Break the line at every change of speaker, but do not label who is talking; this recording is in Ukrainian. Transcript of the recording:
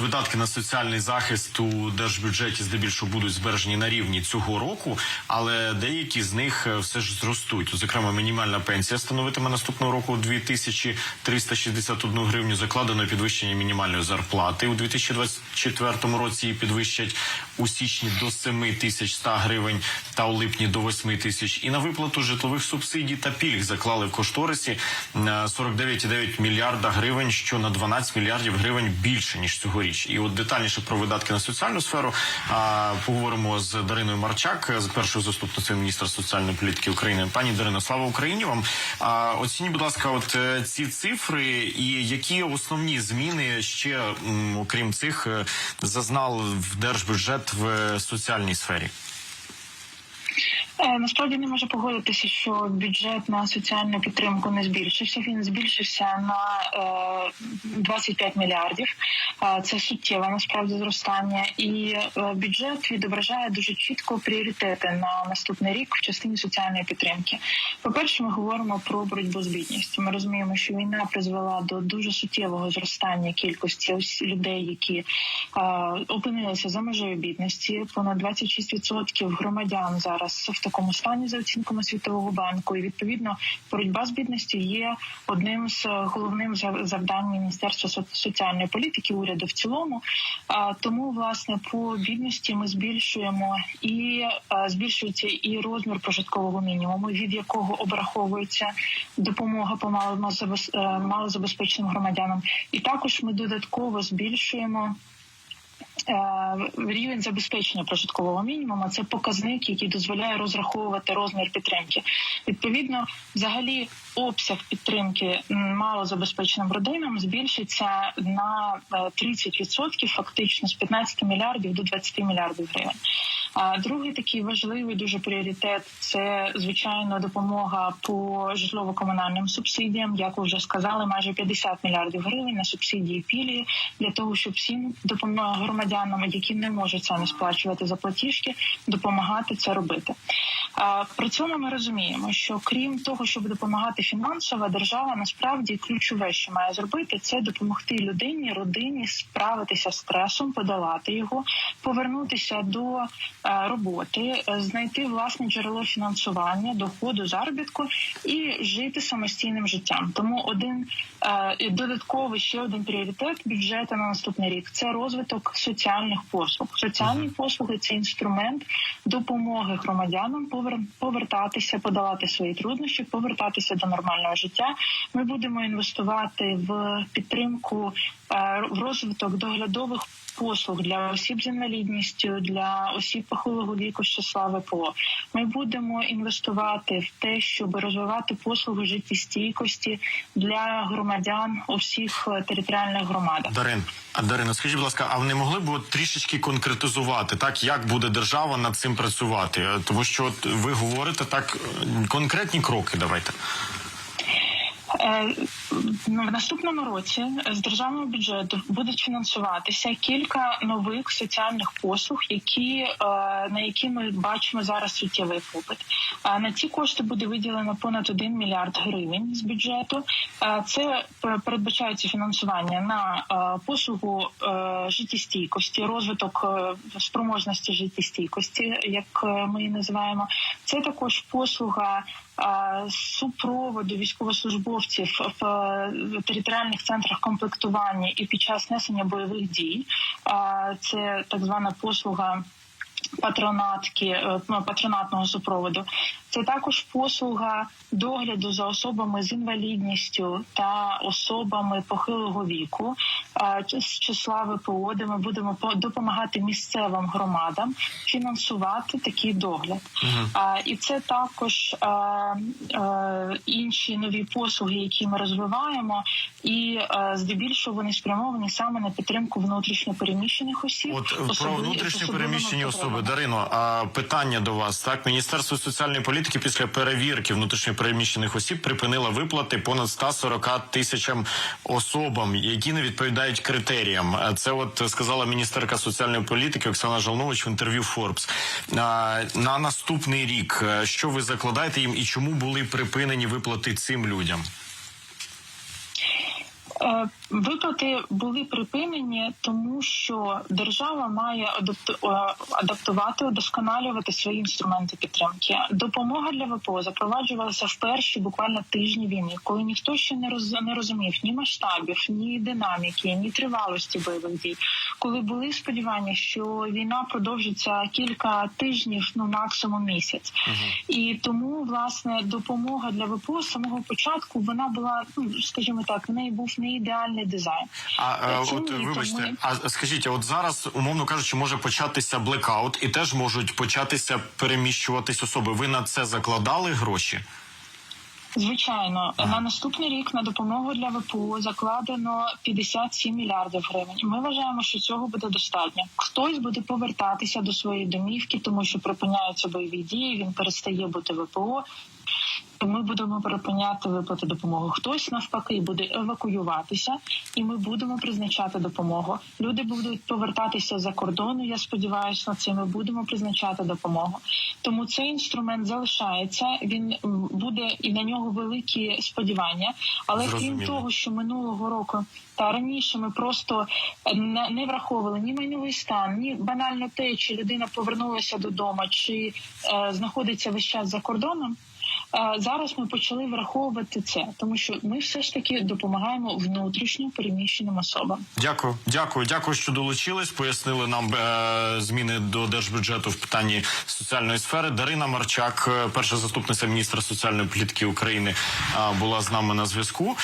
от видатки на соціальний захист у держбюджеті здебільшого будуть збережені на рівні цього року, але деякі з них е, все ж зростуть. Зокрема, мінімальна пенсія становитиме наступного року 2361 гривню. Закладено підвищення мінімальної зарплати у 2024 році. Її підвищать у січні до 7100 гривень та у липні до 8 тисяч. І на виплату житлових субсидій та пільг заклали в кошторисі е, 49,9 мільярда гривень, що на 12 мільярдів гривень більше ніж цьогоріч. І от детальніше про видатки на соціальну сферу а, поговоримо з Дариною Марчак, з першою заступницею міністра соціальної політики України. Пані Дарино, слава Україні вам. А, оцініть, будь ласка, от е, ці цифри і які основні зміни ще окрім цих е, зазнав в держбюджет в соціальній сфері.
Е, Насправді не можу погодитися, що бюджет на соціальну підтримку не збільшився. Він збільшився на е, 25 мільярдів. Е, Це суттєве насправді зростання, і е, бюджет відображає дуже чітко пріоритети на наступний рік в частині соціальної підтримки. По перше, ми говоримо про боротьбу з бідністю. Ми розуміємо, що війна призвела до дуже суттєвого зростання кількості людей, які е, опинилися за межею бідності. Понад 26% громадян зараз в такому стані за оцінками світового банку. І відповідно боротьба з бідністю є одним з головним зав- завдань міністерства соціальної політики уряду в цілому. Тому власне по бідності ми збільшуємо і збільшується і розмір прожиткового мінімуму, від якого обраховується допомога по е, малозабезпеченим громадянам. І також ми додатково збільшуємо. Е, Рівень забезпечення прожиткового мінімуму це показник, який дозволяє розраховувати розмір підтримки. Відповідно, взагалі, обсяг підтримки малозабезпеченим родинам збільшиться на е, 30%, фактично з 15 мільярдів до 20 мільярдів гривень. А другий такий важливий дуже пріоритет це звичайно допомога по житлово-комунальним субсидіям. Як ви вже сказали, майже 50 мільярдів гривень на субсидії і пільги для того, щоб всім допомога громадянам, які не можуть самі сплачувати за платіжки, допомагати це робити. При цьому ми розуміємо, що крім того, щоб допомагати фінансово, держава насправді ключове, що має зробити, це допомогти людині, родині справитися з стресом, подолати його, повернутися до е, роботи, е, знайти власне джерело фінансування, доходу, заробітку і жити самостійним життям. Тому один е, додатковий ще один пріоритет бюджету на наступний рік це розвиток соціальних послуг. Соціальні послуги це інструмент допомоги громадянам повертатися, подолати свої труднощі, повертатися до нормального життя. Ми будемо інвестувати в підтримку е, в розвиток доглядових послуг для осіб з інвалідністю, для осіб похилого віку з числа ВПО. Ми будемо інвестувати в те, щоб розвивати послуги життєстійкості для громадян у всіх е, територіальних громадах.
Дарин, а Дарина, скажіть, будь ласка, а ви не могли б от трішечки конкретизувати, так як буде держава над цим працювати? Е, Тому що от ви говорите так е, конкретні кроки. Давайте.
В наступному році з державного бюджету будуть фінансуватися кілька нових соціальних послуг, які е, на які ми бачимо зараз суттєвий попит. Е, На ці кошти буде виділено понад 1 мільярд гривень з бюджету. Е, Це передбачається фінансування на послугу життєстійкості, розвиток спроможності життєстійкості, як ми її називаємо. Це також послуга супроводу військовослужбовців в територіальних центрах комплектування і під час несення бойових дій. Це так звана послуга. Патронатки е, ну, патронатного супроводу це також послуга догляду за особами з інвалідністю та особами похилого віку е, з числа ВПО, де ми будемо по- допомагати місцевим громадам фінансувати такий догляд. А, І це також е, інші нові послуги, які ми розвиваємо, і здебільшого вони спрямовані саме на підтримку внутрішньопереміщених осіб.
От про внутрішньо переміщені особи. Дарино, а питання до вас так. Міністерство соціальної політики після перевірки внутрішньо переміщених осіб припинило виплати понад 140 тисячам особам, які не відповідають критеріям. Це от сказала міністерка соціальної політики Оксана Жалнович в інтерв'ю. А, На наступний рік е, що ви закладаєте їм і чому були припинені виплати цим людям?
Е, Виплати були припинені, тому що держава має е, адаптувати, удосконалювати свої інструменти підтримки. Допомога для ВПО запроваджувалася в перші буквально тижні війни, коли ніхто ще не розумів ні масштабів, ні динаміки, ні тривалості бойових дій. Коли були сподівання, що війна продовжиться кілька тижнів, ну максимум місяць, і тому власне допомога для ВПО з самого початку вона була, ну скажімо так, в неї був не ідеальний дизайн.
А е,
Цим
от вибачте,
ми-
а скажіть, от зараз, умовно кажучи, може початися блекаут, і теж можуть початися переміщуватись особи. Ви на це закладали гроші?
Звичайно, на наступний рік на допомогу для ВПО закладено 57 мільярдів гривень. Ми вважаємо, що цього буде достатньо. Хтось буде повертатися до своєї домівки, тому що припиняються бойові дії. Він перестає бути ВПО. То Ми будемо припиняти виплати допомоги. Хтось навпаки буде евакуюватися, і ми будемо призначати допомогу. Люди будуть повертатися за кордону. Я сподіваюся на це. Ми будемо призначати допомогу. Тому цей інструмент залишається. Він буде і на нього великі сподівання. Але
Зрозуміло.
крім того, що минулого року та раніше ми просто не, не враховували ні майновий стан, ні банально те, чи людина повернулася додому, чи е, знаходиться весь час за кордоном. Зараз ми почали враховувати це, тому що ми все ж таки допомагаємо внутрішньо переміщеним особам.
Дякую, дякую, дякую, що долучились. Пояснили нам е, зміни до держбюджету в питанні соціальної сфери. Дарина Марчак, е, перша заступниця міністра соціальної політики України, е, була з нами на зв'язку.